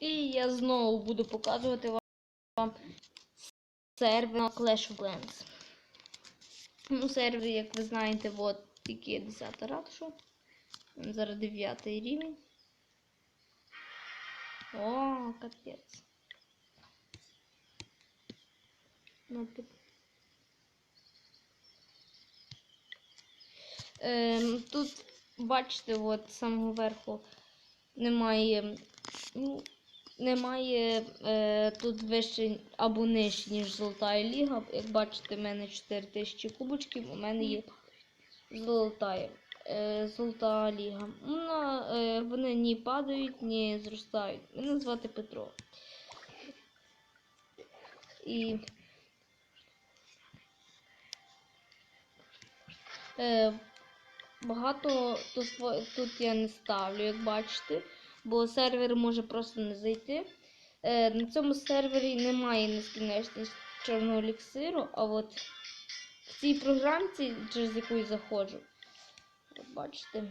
І я знову буду показувати вам сервер на Clash of Clans. Ну, сервер, як ви знаєте, от тільки 10 ратуша. Зараз 9 рівень. О, капець. Ну, під- Ем, тут, бачите, от з самого верху немає. Ну, немає е, тут вище або нижче, ніж золота ліга. Як бачите, в мене 4000 кубочків, у мене є золота, е, золота ліга. Ну, е, вони ні падають, ні зростають. Мене звати Петро. І е, багато тут я не ставлю, як бачите, бо сервер може просто не зайти. Е, на цьому сервері немає нескінченності чорного еліксиру, а от в цій програмці, через яку я заходжу, бачите,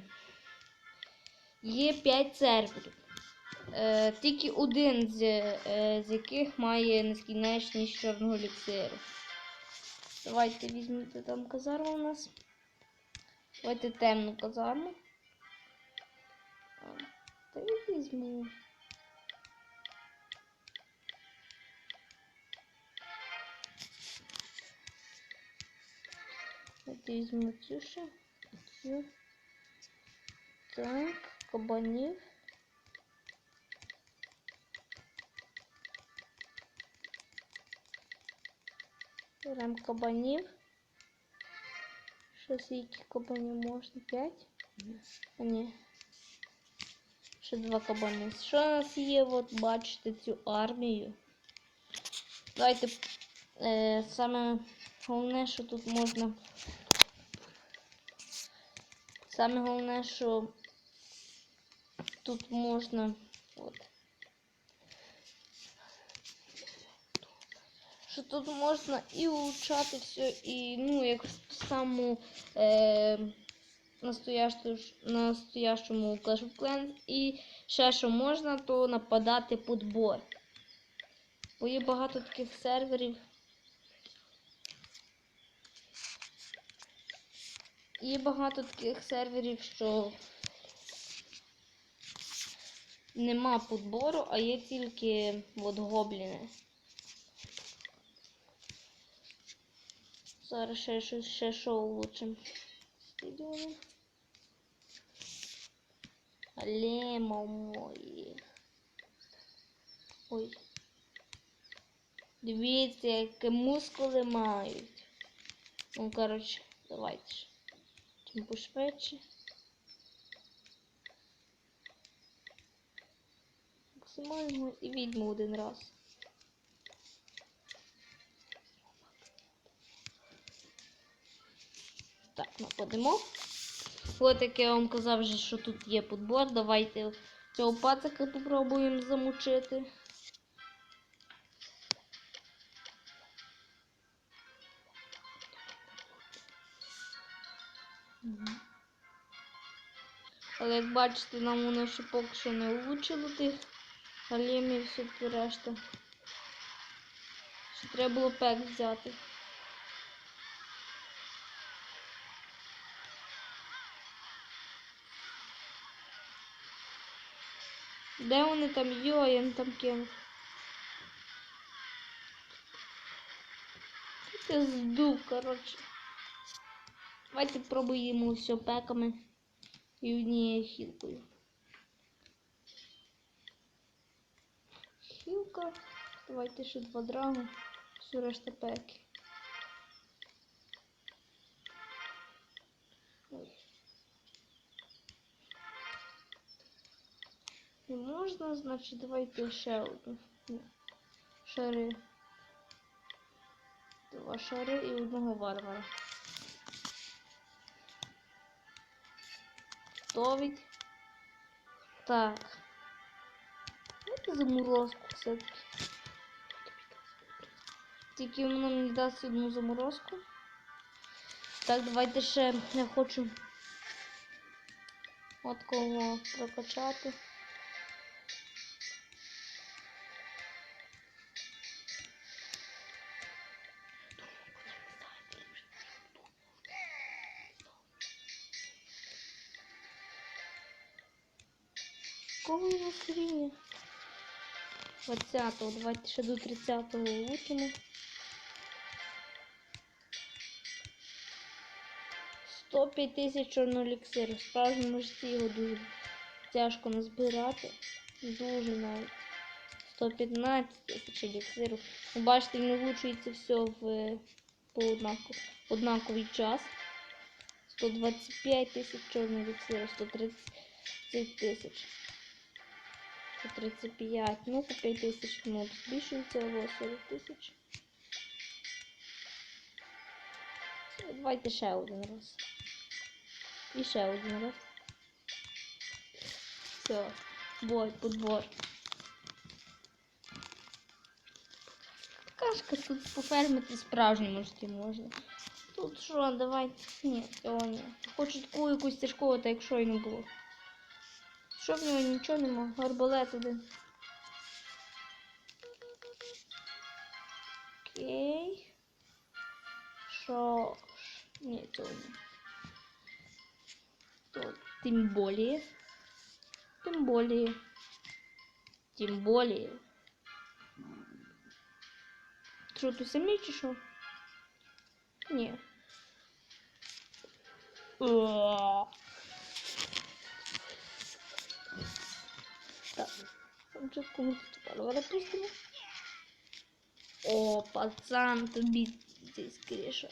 є 5 серверів. Е, тільки один з, е, з яких має нескінченність чорного еліксиру. Давайте візьмете там казарму у нас. Давайте темну казарму. А, Та я візьму. Давайте візьму цю ще. Цю. Так, кабанів. Беремо кабанів. Ще скільки кабанів можна? П'ять? А ні. Ще два кабани. Що у нас є? От бачите цю армію. Давайте е, саме головне, що тут можна. Саме головне, що тут можна. От. Що тут можна і улучшати все, і ну, як в самому е, настоящому, настоящому Clash of Clans. І ще що можна, то нападати під бой. Бо є багато таких серверів. Є багато таких серверів, що нема подбору, а є тільки от гобліни. Зараз ще щось ще що улучшим. Вони? Алема мої. Ой. Дивіться, які мускули мають. Ну, коротше, давайте. Чим пошвидше. Максимально і відьму один раз. Нападемо. От як я вам казав, вже, що тут є подбор. Давайте цього пацика попробуємо замучити. Але як бачите, нам воно ще поки що не влучило тих галімів все решта. Ще треба було пек взяти. Де вони там йо, я не там кинув. Ти здув, коротше. Давайте пробуємо все пеками і однією хілкою. Хілка. Давайте ще два драгу. Всю решта пеки. Можна, значить давайте ще одну. Шари. Два шари і одного варвара. Готовить. Так. Давайте заморозку все-таки. Тільки воно мені дасть одну заморозку. Так, давайте ще я хочу от кого прокачати. Кого у нас 20-го, давайте ще до 30-го улучшимо. 105 тисяч чорного еліксиру. В справжньому житті його дуже тяжко назбирати. Дуже навіть. 115 тисяч еліксиру. Ви бачите, він влучується все в по однаковий час. 125 тисяч чорного еліксиру, 130 тисяч. 135, ну по 5 тисяч ну, збільшується, або 40 тисяч. Давайте ще один раз. І ще один раз. Все, бой, подбор. Кашка тут пофермити справжньому житті можна. Тут що, давайте. Ні, цього ні. Хочу таку якусь тяжкову, та якщо й не було. Що в нього нічого нема, арбалет один. Окей. Що. Ні, цього ні. То тим более. Тим более. Тим более. Що, ти самі чи що? Ні. Уа. Спочатку ми тут палива пустимо. О, пацан, тобі здесь криша.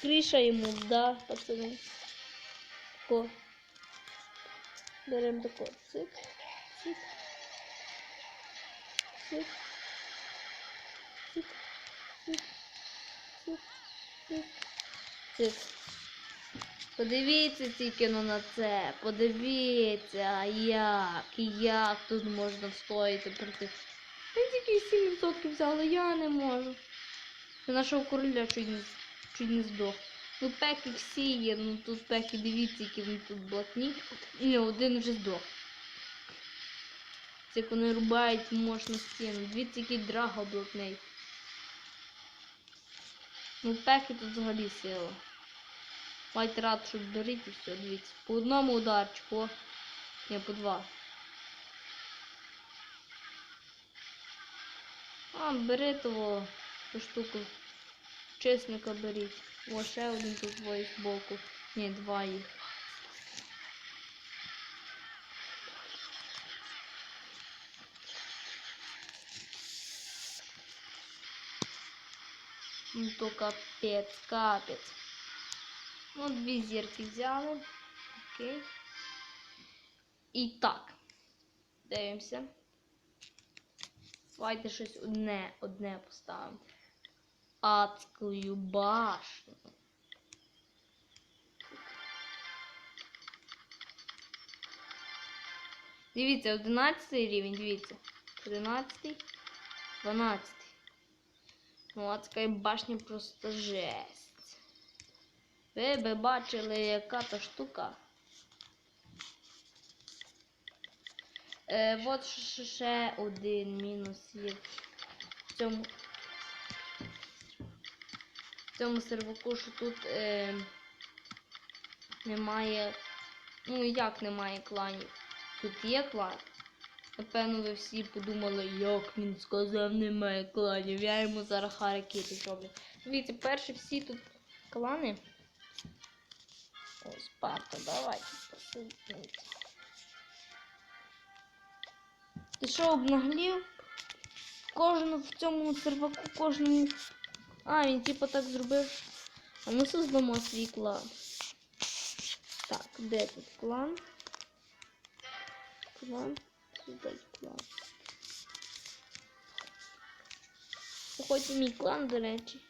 Криша йому, да, пацани. Тако. Беремо тако. Цик, цик. Цик. Цик. Цик. Цик. Цик. Цик. Подивіться тільки ну на це. Подивіться, як, як тут можна встояти проти. Він тільки 7% взяли, я не можу. До нашого короля чуть не, чуть не здох. Ну пеки всі є, ну тут пеки, дивіться, які вони тут блатні. Ні, один вже здох. Це як вони рубають мощну стіну. Дивіться, який драго блатний. Ну пеки тут взагалі сила. Майте рад, щоб беріть і все, дивіться. По одному ударчику. Ні, по два. А, бери того ту штуку. Чесника беріть. О, ще один тут двоє збоку. Ні, два їх. Ну то капець, капець. Ну, дві зірки взяли. Окей. І так. Дивимося. Давайте щось одне, одне поставимо. Адською башню. Дивіться, 11 рівень, дивіться. 11, 12. Ну, адська башня просто жесть. Ви би бачили, яка то штука. Е, от ще один мінус є в цьому. В цьому серваку, що тут е, немає. Ну як немає кланів? Тут є клан. Напевно, ви всі подумали, як він сказав, немає кланів. Я йому зараз харакіти зроблю. Дивіться, перші всі тут клани. О, Спарта, давайте посидіть. Ти що, обнаглів? Кожен в цьому серваку, кожному. А, він типа так зробив. А ми создамо свій клан. Так, де тут клан? Клан. Создать клан. І мій клан, до речі.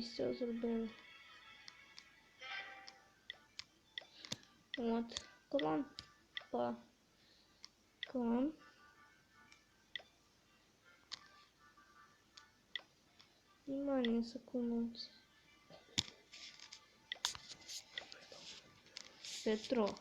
І все зробили. От. Клан. Па. Клан. Внимание, секундочку. Петро.